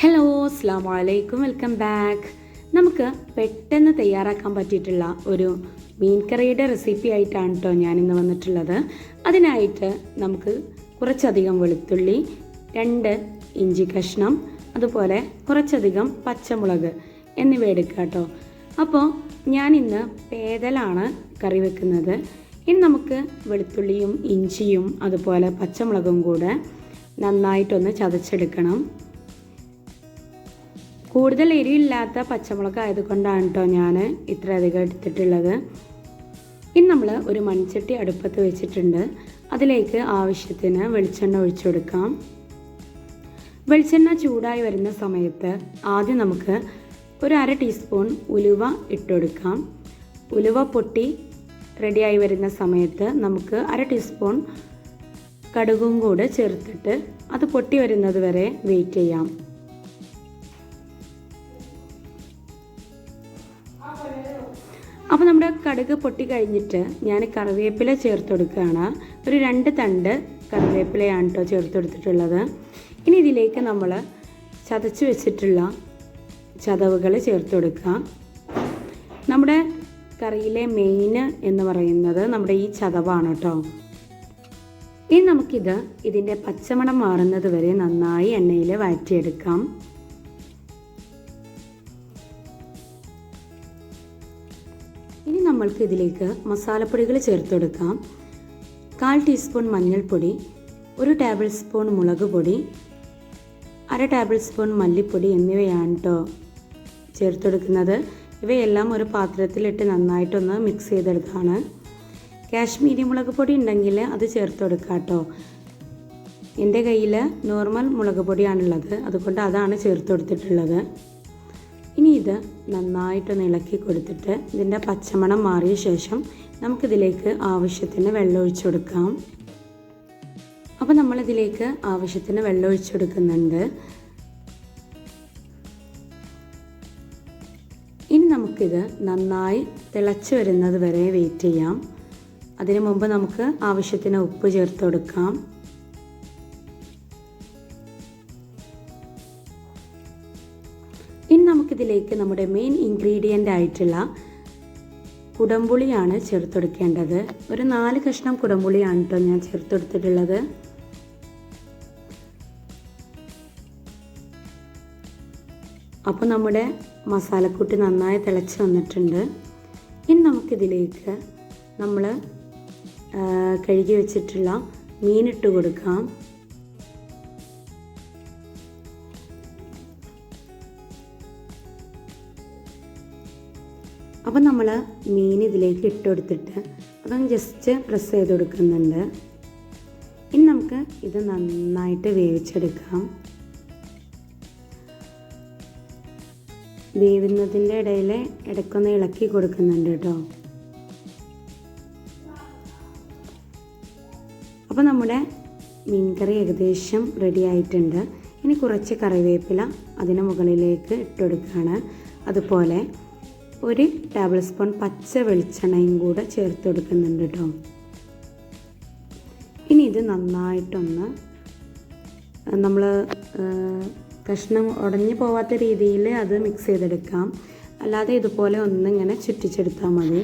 Hello അസ്സാം വലൈക്കും welcome back നമുക്ക് പെട്ടെന്ന് തയ്യാറാക്കാൻ പറ്റിയിട്ടുള്ള ഒരു മീൻ കറിയുടെ റെസിപ്പി ആയിട്ടാണ് കേട്ടോ ഞാനിന്ന് വന്നിട്ടുള്ളത്. അതിനായിട്ട് നമുക്ക് കുറച്ചധികം വെളുത്തുള്ളി രണ്ട് ഇഞ്ചി കഷ്ണം അതുപോലെ കുറച്ചധികം പച്ചമുളക് എന്നിവ എടുക്കുക കേട്ടോ അപ്പോൾ ഞാനിന്ന് പേതലാണ് കറി വെക്കുന്നത്. ഇനി നമുക്ക് വെളുത്തുള്ളിയും ഇഞ്ചിയും അതുപോലെ പച്ചമുളകും കൂടെ നന്നായിട്ടൊന്ന് ചതച്ചെടുക്കണം. കൂടുതൽ എരിയില്ലാത്ത പച്ചമുളക് ആയതുകൊണ്ടാണ് കേട്ടോ ഞാൻ ഇത്ര അധികം എടുത്തിട്ടുള്ളത്. ഇനി നമ്മൾ ഒരു മൺചട്ടി അടുപ്പത്ത് വെച്ചിട്ടുണ്ട്. അതിലേക്ക് ആവശ്യത്തിന് വെളിച്ചെണ്ണ ഒഴിച്ചു കൊടുക്കാം. വെളിച്ചെണ്ണ ചൂടായി വരുന്ന സമയത്ത് ആദ്യം നമുക്ക് ഒരു അര ടീസ്പൂൺ ഉലുവ ഇട്ടുകൊടുക്കാം ഉലുവ പൊട്ടി റെഡിയായി വരുന്ന സമയത്ത് നമുക്ക് അര ടീസ്പൂൺ കടുകും കൂടെ ചേർത്തിട്ട് അത് പൊട്ടി വരുന്നത് വരെ വെയിറ്റ് ചെയ്യാം. അപ്പോൾ നമ്മുടെ കടുക് പൊട്ടി കഴിഞ്ഞിട്ട് ഞാൻ കറിവേപ്പില ചേർത്ത് കൊടുക്കുകയാണ്. ഒരു രണ്ട് തണ്ട് കറിവേപ്പിലയാണ് കേട്ടോ ചേർത്ത് കൊടുത്തിട്ടുള്ളത്. ഇനി ഇതിലേക്ക് നമ്മൾ ചതച്ച് വെച്ചിട്ടുള്ള ചതവുകൾ ചേർത്ത് കൊടുക്കുക നമ്മുടെ കറിയിലെ മെയിൻ എന്ന് പറയുന്നത് നമ്മുടെ ഈ ചതവാണ് കേട്ടോ. ഇനി നമുക്കിത് ഇതിന്റെ പച്ചമണം മാറുന്നത് വരെ നന്നായി എണ്ണയിൽ വഴറ്റിയെടുക്കാം. നമ്മൾക്ക് ഇതിലേക്ക് മസാലപ്പൊടികൾ ചേർത്ത് കൊടുക്കാം കാൽ ടീസ്പൂൺ മഞ്ഞൾപ്പൊടി ഒരു ടേബിൾ സ്പൂൺ മുളക് പൊടി അര ടേബിൾ സ്പൂൺ മല്ലിപ്പൊടി എന്നിവയാണ് കേട്ടോ ചേർത്തെടുക്കുന്നത്. ഇവയെല്ലാം ഒരു പാത്രത്തിലിട്ട് നന്നായിട്ടൊന്ന് മിക്സ് ചെയ്തെടുക്കുകയാണ് കാശ്മീരി മുളക് പൊടി ഉണ്ടെങ്കിൽ അത് ചേർത്ത് കൊടുക്കാം കേട്ടോ എന്റെ കയ്യിൽ നോർമൽ മുളക് പൊടിയാണുള്ളത്. അതുകൊണ്ട് അതാണ് ചേർത്ത് കൊടുത്തിട്ടുള്ളത് ഇനി ഇത് നന്നായിട്ടൊന്ന് ഇളക്കി കൊടുത്തിട്ട് ഇതിന്റെ പച്ചമണം മാറിയ ശേഷം നമുക്കിതിലേക്ക് ആവശ്യത്തിന് വെള്ളം ഒഴിച്ചു കൊടുക്കാം. അപ്പോൾ നമ്മളിതിലേക്ക് ആവശ്യത്തിന് വെള്ളം ഒഴിച്ചു കൊടുക്കുന്നുണ്ട്. ഇനി നമുക്കിത് നന്നായി തിളച്ച് വരുന്നത് വരെ വെയിറ്റ് ചെയ്യാം. അതിനു മുമ്പ് നമുക്ക് ആവശ്യത്തിന് ഉപ്പ് ചേർത്ത് കൊടുക്കാം. നമുക്കിതിലേക്ക് നമ്മുടെ മെയിൻ ഇൻഗ്രീഡിയന്റ് ആയിട്ടുള്ള കുടംപുളിയാണ് ചേർത്തെടുക്കേണ്ടത്. ഒരു നാല് കഷ്ണം കുടംപുളിയാണ് കേട്ടോ ഞാൻ ചേർത്തെടുത്തിട്ടുള്ളത്. അപ്പോൾ നമ്മുടെ മസാലക്കൂട്ട് നന്നായി തിളച്ച് വന്നിട്ടുണ്ട്. ഇനി നമുക്കിതിലേക്ക് നമ്മൾ കഴുകി വെച്ചിട്ടുള്ള മീനിട്ട് കൊടുക്കാം. അപ്പോൾ നമ്മൾ മീൻ ഇതിലേക്ക് ഇട്ട് കൊടുത്തിട്ട് അതൊന്ന് ജസ്റ്റ് പ്രസ് ചെയ്ത് കൊടുക്കുന്നുണ്ട്. ഇനി നമുക്ക് ഇത് നന്നായിട്ട് വേവിച്ചെടുക്കാം. വേവുന്നതിന്റെ ഇടയിൽ ഇടയ്ക്കൊന്ന് ഇളക്കി കൊടുക്കുന്നുണ്ട് കേട്ടോ. അപ്പോൾ നമ്മുടെ മീൻകറി ഏകദേശം റെഡി ആയിട്ടുണ്ട്. ഇനി കുറച്ച് കറിവേപ്പില അതിന് മുകളിലേക്ക് ഇട്ടുകൊടുക്കുകയാണ് അതുപോലെ ഒരു ടേബിൾ സ്പൂൺ പച്ച വെളിച്ചെണ്ണയും കൂടെ ചേർത്ത് കൊടുക്കുന്നുണ്ട് കേട്ടോ ഇനി ഇത് നന്നായിട്ടൊന്ന് നമ്മൾ കഷ്ണം ഉടഞ്ഞു പോവാത്ത രീതിയിൽ അത് മിക്സ് ചെയ്തെടുക്കാം. അല്ലാതെ ഇതുപോലെ ഒന്നിങ്ങനെ ചുറ്റിച്ചെടുത്താൽ മതി.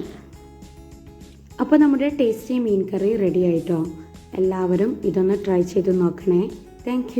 അപ്പോൾ നമ്മുടെ ടേസ്റ്റി മീൻ കറി റെഡി ആയിട്ടോ. എല്ലാവരും ഇതൊന്ന് ട്രൈ ചെയ്ത് നോക്കണേ. താങ്ക്